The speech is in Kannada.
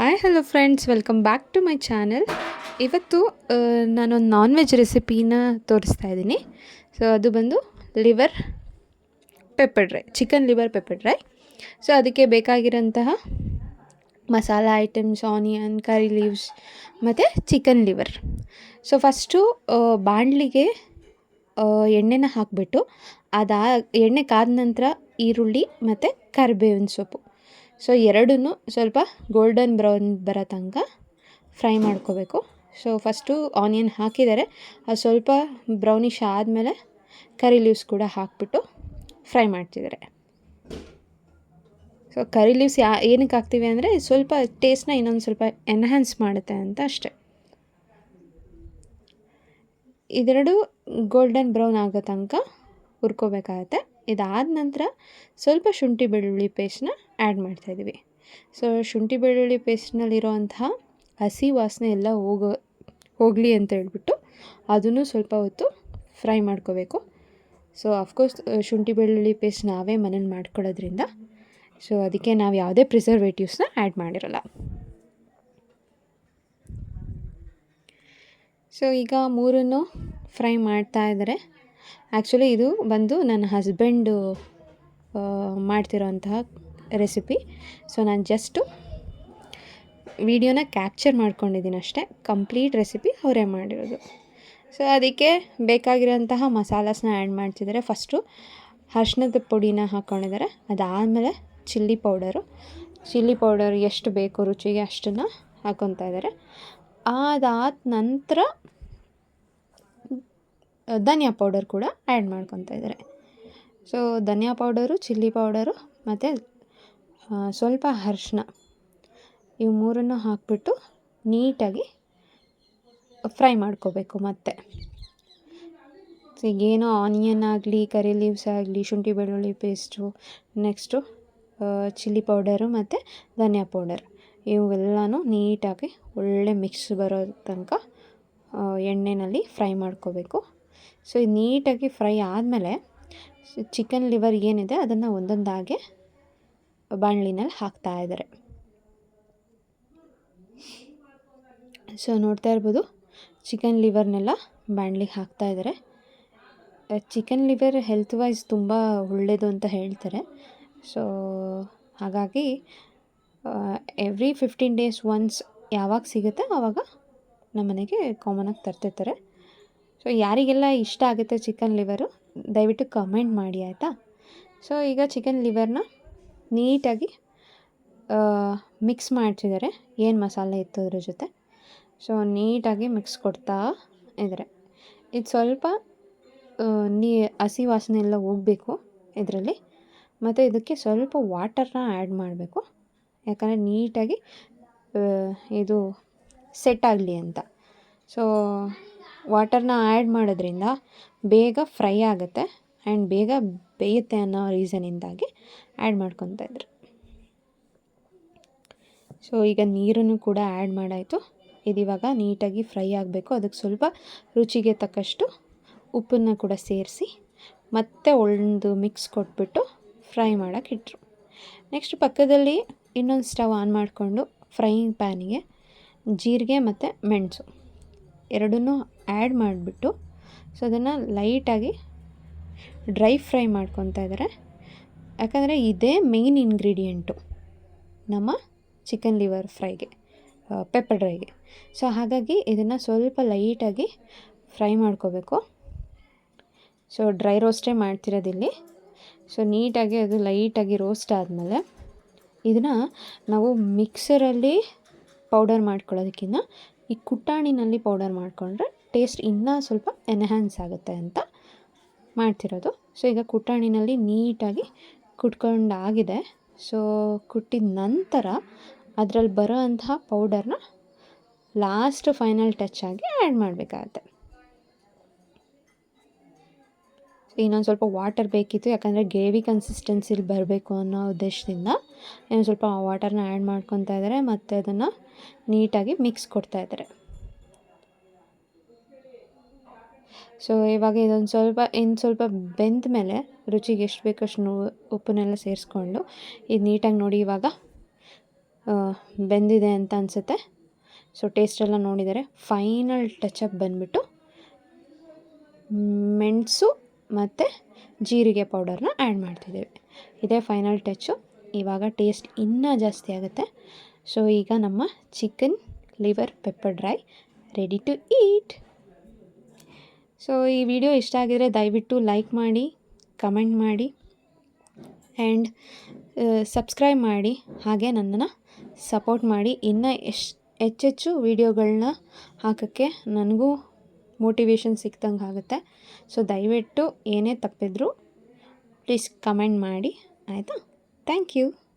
Hi hello friends welcome back to my channel ಇವತ್ತು ನಾನೊಂದು ನಾನ್ ವೆಜ್ ರೆಸಿಪಿನ ತೋರಿಸ್ತಾ ಇದ್ದೀನಿ. ಸೊ ಅದು ಬಂದು liver pepper dry chicken liver pepper dry so ಅದಕ್ಕೆ ಬೇಕಾಗಿರೋಂತಹ masala items onion curry leaves ಮತ್ತು ಚಿಕನ್ ಲಿವರ್ ಸೊ ಫಸ್ಟು ಬಾಣಲಿಗೆ ಎಣ್ಣೆನ ಹಾಕಿಬಿಟ್ಟು ಅದಾ ಎಣ್ಣೆ ಕಾದ ನಂತರ ಈರುಳ್ಳಿ ಮತ್ತು ಕರಿಬೇವಿನ ಸೊಪ್ಪು. ಸೊ ಎರಡನ್ನೂ ಸ್ವಲ್ಪ ಗೋಲ್ಡನ್ ಬ್ರೌನ್ ಬರೋ ತನಕ ಫ್ರೈ ಮಾಡ್ಕೋಬೇಕು. ಸೊ ಫಸ್ಟು ಆನಿಯನ್ ಹಾಕಿದ್ದಾರೆ ಅದು ಸ್ವಲ್ಪ ಬ್ರೌನಿಷ್ ಆದಮೇಲೆ ಕರಿ ಲೀವ್ಸ್ ಕೂಡ ಹಾಕಿಬಿಟ್ಟು ಫ್ರೈ ಮಾಡ್ತಿದ್ದಾರೆ. ಸೊ ಕರಿ ಲೀವ್ಸ್ ಯಾ, ಏನಕ್ಕೆ ಹಾಕ್ತೀವಿ ಅಂದರೆ ಸ್ವಲ್ಪ ಟೇಸ್ಟ್ನ ಇನ್ನೊಂದು ಸ್ವಲ್ಪ ಎನ್ಹ್ಯಾನ್ಸ್ ಮಾಡುತ್ತೆ ಅಂತ ಅಷ್ಟೆ. ಇದೆರಡು ಗೋಲ್ಡನ್ ಬ್ರೌನ್ ಆಗೋ ತನಕ ಹುರ್ಕೋಬೇಕಾಗತ್ತೆ. ಇದಾದ ನಂತರ ಸ್ವಲ್ಪ ಶುಂಠಿ ಬೆಳ್ಳುಳ್ಳಿ ಪೇಸ್ಟ್ನ ಆ್ಯಡ್ ಮಾಡ್ತಾಯಿದ್ದೀವಿ ಸೊ ಶುಂಠಿ ಬೆಳ್ಳುಳ್ಳಿ ಪೇಸ್ಟ್ನಲ್ಲಿರೋಂತಹ ಹಸಿ ವಾಸನೆ ಎಲ್ಲ ಹೋಗೋ, ಹೋಗಲಿ ಅಂತ ಹೇಳ್ಬಿಟ್ಟು ಅದನ್ನು ಸ್ವಲ್ಪ ಹೊತ್ತು ಫ್ರೈ ಮಾಡ್ಕೋಬೇಕು. ಸೊ ಅಫ್ಕೋರ್ಸ್ ಶುಂಠಿ ಬೆಳ್ಳುಳ್ಳಿ ಪೇಸ್ಟ್ ನಾವೇ ಮನೇಲಿ ಮಾಡ್ಕೊಳ್ಳೋದ್ರಿಂದ ಸೊ ಅದಕ್ಕೆ ನಾವು ಯಾವುದೇ ಪ್ರಿಸರ್ವೇಟಿವ್ಸ್ನ ಆ್ಯಡ್ ಮಾಡಿರಲ್ಲ. ಸೊ ಈಗ ಮೂರನ್ನು ಫ್ರೈ ಮಾಡ್ತಾ ಇದ್ದಾರೆ. ಆ್ಯಕ್ಚುಲಿ ಇದು ಬಂದು ನನ್ನ ಹಸ್ಬೆಂಡು ಮಾಡ್ತಿರೋಂತಹ ರೆಸಿಪಿ ಸೊ ನಾನು ಜಸ್ಟು ವಿಡಿಯೋನ ಕ್ಯಾಪ್ಚರ್ ಮಾಡ್ಕೊಂಡಿದ್ದೀನಿ ಅಷ್ಟೇ. ಕಂಪ್ಲೀಟ್ ರೆಸಿಪಿ ಅವರೇ ಮಾಡಿರೋದು. ಸೊ ಅದಕ್ಕೆ ಬೇಕಾಗಿರೋಂತಹ ಮಸಾಲಸ್ನ ಆ್ಯಡ್ ಮಾಡ್ತಿದ್ದಾರೆ. ಫಸ್ಟು ಅರ್ಶಿಣದ ಪುಡಿನ ಹಾಕ್ಕೊಂಡಿದ್ದಾರೆ ಅದಾದಮೇಲೆ ಚಿಲ್ಲಿ ಪೌಡರು ಚಿಲ್ಲಿ ಪೌಡರ್ ಎಷ್ಟು ಬೇಕು ರುಚಿಗೆ ಅಷ್ಟನ್ನು ಹಾಕ್ಕೊತಾ ಇದ್ದಾರೆ. ಅದಾದ ನಂತರ ಧನಿಯಾ ಪೌಡರ್ ಕೂಡ ಆ್ಯಡ್ ಮಾಡ್ಕೊತಾ ಇದ್ದಾರೆ. ಸೊ ಧನಿಯಾ ಪೌಡರು ಚಿಲ್ಲಿ ಪೌಡರು ಮತ್ತು ಸ್ವಲ್ಪ ಅರ್ಶಿಣ ಇವು ಮೂರನ್ನು ಹಾಕ್ಬಿಟ್ಟು ನೀಟಾಗಿ ಫ್ರೈ ಮಾಡ್ಕೋಬೇಕು ಮತ್ತೆ. ಈಗೇನೋ ಆನಿಯನ್ ಆಗಲಿ ಕರಿ ಲೀವ್ಸ್ ಆಗಲಿ, ಶುಂಠಿ ಬೆಳ್ಳುಳ್ಳಿ ಪೇಸ್ಟು ನೆಕ್ಸ್ಟು ಚಿಲ್ಲಿ ಪೌಡರು ಮತ್ತು ಧನಿಯಾ ಪೌಡರ್ ಇವೆಲ್ಲನೂ ನೀಟಾಗಿ ಒಳ್ಳೆ ಮಿಕ್ಸ್ ಬರೋ ತನಕ ಎಣ್ಣೆಯಲ್ಲಿ ಫ್ರೈ ಮಾಡ್ಕೋಬೇಕು. ಸೊ ನೀಟಾಗಿ ಫ್ರೈ ಆದಮೇಲೆ ಚಿಕನ್ ಲಿವರ್ ಏನಿದೆ ಅದನ್ನು ಒಂದೊಂದಾಗೆ ಬಾಣಲಿನಲ್ಲಿ ಹಾಕ್ತಾ ಇದ್ದಾರೆ. ಸೊ ನೋಡ್ತಾ ಇರ್ಬೋದು, ಚಿಕನ್ ಲಿವರ್ನೆಲ್ಲ ಬಾಣಲಿಗೆ ಹಾಕ್ತಾ ಇದ್ದಾರೆ. ಚಿಕನ್ ಲಿವರ್ ಹೆಲ್ತ್ ವೈಸ್ ತುಂಬ ಒಳ್ಳೆಯದು ಅಂತ ಹೇಳ್ತಾರೆ. ಸೊ ಹಾಗಾಗಿ ಎವ್ರಿ ಫಿಫ್ಟೀನ್ ಡೇಸ್ ಒನ್ಸ್ ಯಾವಾಗ ಸಿಗುತ್ತೆ ಆವಾಗ ನಮ್ಮನೆಗೆ ಕಾಮನಾಗಿ ತರ್ತಿರ್ತಾರೆ. ಸೊ ಯಾರಿಗೆಲ್ಲ ಇಷ್ಟ ಆಗುತ್ತೆ ಚಿಕನ್ ಲಿವರು ದಯವಿಟ್ಟು ಕಮೆಂಟ್ ಮಾಡಿ, ಆಯಿತಾ? ಸೊ ಈಗ ಚಿಕನ್ ಲಿವರ್ನ ನೀಟಾಗಿ ಮಿಕ್ಸ್ ಮಾಡ್ತಿದ್ದಾರೆ. ಏನು ಮಸಾಲೆ ಇತ್ತು ಅದ್ರ ಜೊತೆ? ಸೊ ನೀಟಾಗಿ ಮಿಕ್ಸ್ ಕೊಡ್ತಾ ಇದ್ದಾರೆ. ಇದು ಸ್ವಲ್ಪ ನೀ, ಹಸಿ ವಾಸನೆ ಎಲ್ಲ ಹೋಗಬೇಕು ಇದರಲ್ಲಿ. ಮತ್ತು ಇದಕ್ಕೆ ಸ್ವಲ್ಪ ವಾಟರ್ನ ಆ್ಯಡ್ ಮಾಡಬೇಕು. ಯಾಕಂದರೆ ನೀಟಾಗಿ ಇದು ಸೆಟ್ ಆಗಲಿ ಅಂತ. ಸೊ ವಾಟರ್ನ ಆ್ಯಡ್ ಮಾಡೋದ್ರಿಂದ ಬೇಗ ಫ್ರೈ ಆಗುತ್ತೆ ಆ್ಯಂಡ್ ಬೇಗ ಬೇಯುತ್ತೆ ಅನ್ನೋ ರೀಸನಿಂದಾಗಿ ಆ್ಯಡ್ ಮಾಡ್ಕೊತಾ ಇದ್ರು. ಸೊ, ಈಗ ನೀರನ್ನು ಕೂಡ ಆ್ಯಡ್ ಮಾಡಾಯಿತು. ಇದಿವಾಗ ನೀಟಾಗಿ ಫ್ರೈ ಆಗಬೇಕು. ಅದಕ್ಕೆ ಸ್ವಲ್ಪ ರುಚಿಗೆ ತಕ್ಕಷ್ಟು ಉಪ್ಪನ್ನು ಕೂಡ ಸೇರಿಸಿ ಮತ್ತೆ ಒಂದು ಮಿಕ್ಸ್ ಕೊಟ್ಬಿಟ್ಟು ಫ್ರೈ ಮಾಡೋಕೆ ಇಟ್ಟರು ನೆಕ್ಸ್ಟ್ ಪಕ್ಕದಲ್ಲಿ ಇನ್ನೊಂದು ಸ್ಟವ್ ಆನ್ ಮಾಡಿಕೊಂಡು ಫ್ರೈಯಿಂಗ್ ಪ್ಯಾನಿಗೆ ಜೀರಿಗೆ ಮತ್ತು ಮೆಣಸು. ಎರಡನ್ನೂ ಆ್ಯಡ್ ಮಾಡಿಬಿಟ್ಟು ಸೊ ಅದನ್ನು ಲೈಟಾಗಿ ಡ್ರೈ ಫ್ರೈ ಮಾಡ್ಕೊತಾ ಇದ್ದಾರೆ ಯಾಕಂದರೆ ಇದೇ ಮೇನ್ ಇಂಗ್ರೀಡಿಯೆಂಟು ನಮ್ಮ ಚಿಕನ್ ಲಿವರ್ ಫ್ರೈಗೆ ಪೆಪ್ಪರ್ ಡ್ರೈಗೆ ಸೊ ಹಾಗಾಗಿ ಇದನ್ನು ಸ್ವಲ್ಪ ಲೈಟಾಗಿ ಫ್ರೈ ಮಾಡ್ಕೋಬೇಕು. ಸೊ ಡ್ರೈ ರೋಸ್ಟೇ ಮಾಡ್ತಿರೋದಿಲ್ಲಿ. ಸೊ ನೀಟಾಗಿ ಅದು ಲೈಟಾಗಿ ರೋಸ್ಟ್ ಆದಮೇಲೆ ಇದನ್ನು ನಾವು ಮಿಕ್ಸರಲ್ಲಿ ಪೌಡರ್ ಮಾಡ್ಕೊಳ್ಳೋದಕ್ಕಿಂತ ಈ ಕುಟಾಣಿನಲ್ಲಿ ಪೌಡರ್ ಮಾಡಿಕೊಂಡ್ರೆ ಟೇಸ್ಟ್ ಇನ್ನೂ ಸ್ವಲ್ಪ ಎನ್ಹ್ಯಾನ್ಸ್ ಆಗುತ್ತೆ ಅಂತ ಮಾಡ್ತಿರೋದು. ಸೊ ಈಗ ಕುಟಾಣಿನಲ್ಲಿ ನೀಟಾಗಿ ಕುಟ್ಕೊಂಡಾಗಿದೆ. ಸೊ ಕುಟ್ಟಿದ ನಂತರ ಅದರಲ್ಲಿ ಬರೋ ಅಂತಹ ಪೌಡರ್ನ ಲಾಸ್ಟ್ ಫೈನಲ್ ಟಚ್ ಆಗಿ ಆ್ಯಡ್ ಮಾಡಬೇಕಾಗತ್ತೆ. ಇನ್ನೊಂದು ಸ್ವಲ್ಪ ವಾಟರ್ ಬೇಕಿತ್ತು, ಯಾಕಂದರೆ ಗ್ರೇವಿ ಕನ್ಸಿಸ್ಟೆನ್ಸಿಲಿ ಬರಬೇಕು ಅನ್ನೋ ಉದ್ದೇಶದಿಂದ ಇನ್ನೊಂದು ಸ್ವಲ್ಪ ವಾಟರ್ನ ಆ್ಯಡ್ ಮಾಡ್ಕೊತಾ ಇದ್ದಾರೆ, ಮತ್ತು ಅದನ್ನು ನೀಟಾಗಿ ಮಿಕ್ಸ್ ಕೊಡ್ತಾ ಇದ್ದಾರೆ. ಸೊ ಇವಾಗ ಇದೊಂದು ಸ್ವಲ್ಪ, ಇನ್ನು ಸ್ವಲ್ಪ ಬೆಂದ ಮೇಲೆ ರುಚಿಗೆ ಎಷ್ಟು ಬೇಕಷ್ಟು ಉಪ್ಪನ್ನೆಲ್ಲ ಸೇರಿಸ್ಕೊಂಡು ಇದು ನೀಟಾಗಿ ನೋಡಿ ಇವಾಗ ಬೆಂದಿದೆ ಅಂತ ಅನಿಸುತ್ತೆ. ಸೊ ಟೇಸ್ಟೆಲ್ಲ ನೋಡಿದರೆ ಫೈನಲ್ ಟಚಪ್ ಬಂದುಬಿಟ್ಟು, ಮೆಣಸು ಮತ್ತು ಜೀರಿಗೆ ಪೌಡರ್ನ ಆ್ಯಡ್ ಮಾಡ್ತಿದ್ದೀವಿ. ಇದೇ ಫೈನಲ್ ಟಚ್ಚು ಇವಾಗ ಟೇಸ್ಟ್ ಇನ್ನೂ ಜಾಸ್ತಿ ಆಗುತ್ತೆ. ಸೊ ಈಗ ನಮ್ಮ chicken liver pepper dry ready to eat so ಈ ವಿಡಿಯೋ ಇಷ್ಟ ಆಗಿದರೆ ದಯವಿಟ್ಟು ಲೈಕ್ ಮಾಡಿ ಕಮೆಂಟ್ ಮಾಡಿ ಆ್ಯಂಡ್ ಸಬ್ಸ್ಕ್ರೈಬ್ ಮಾಡಿ. ಹಾಗೆ ನನ್ನನ್ನು ಸಪೋರ್ಟ್ ಮಾಡಿ. ಇನ್ನೂ ಎಷ್ಟು, ಹೆಚ್ಚೆಚ್ಚು ವೀಡಿಯೋಗಳನ್ನ ಹಾಕೋಕ್ಕೆ ನನಗೂ ಮೋಟಿವೇಶನ್ ಸಿಕ್ದಂಗೆ ಆಗುತ್ತೆ. ಸೊ ದಯವಿಟ್ಟು ಏನೇ ತಪ್ಪಿದ್ರು ಪ್ಲೀಸ್ ಕಮೆಂಟ್ ಮಾಡಿ. ಆಯಿತಾ? Thank you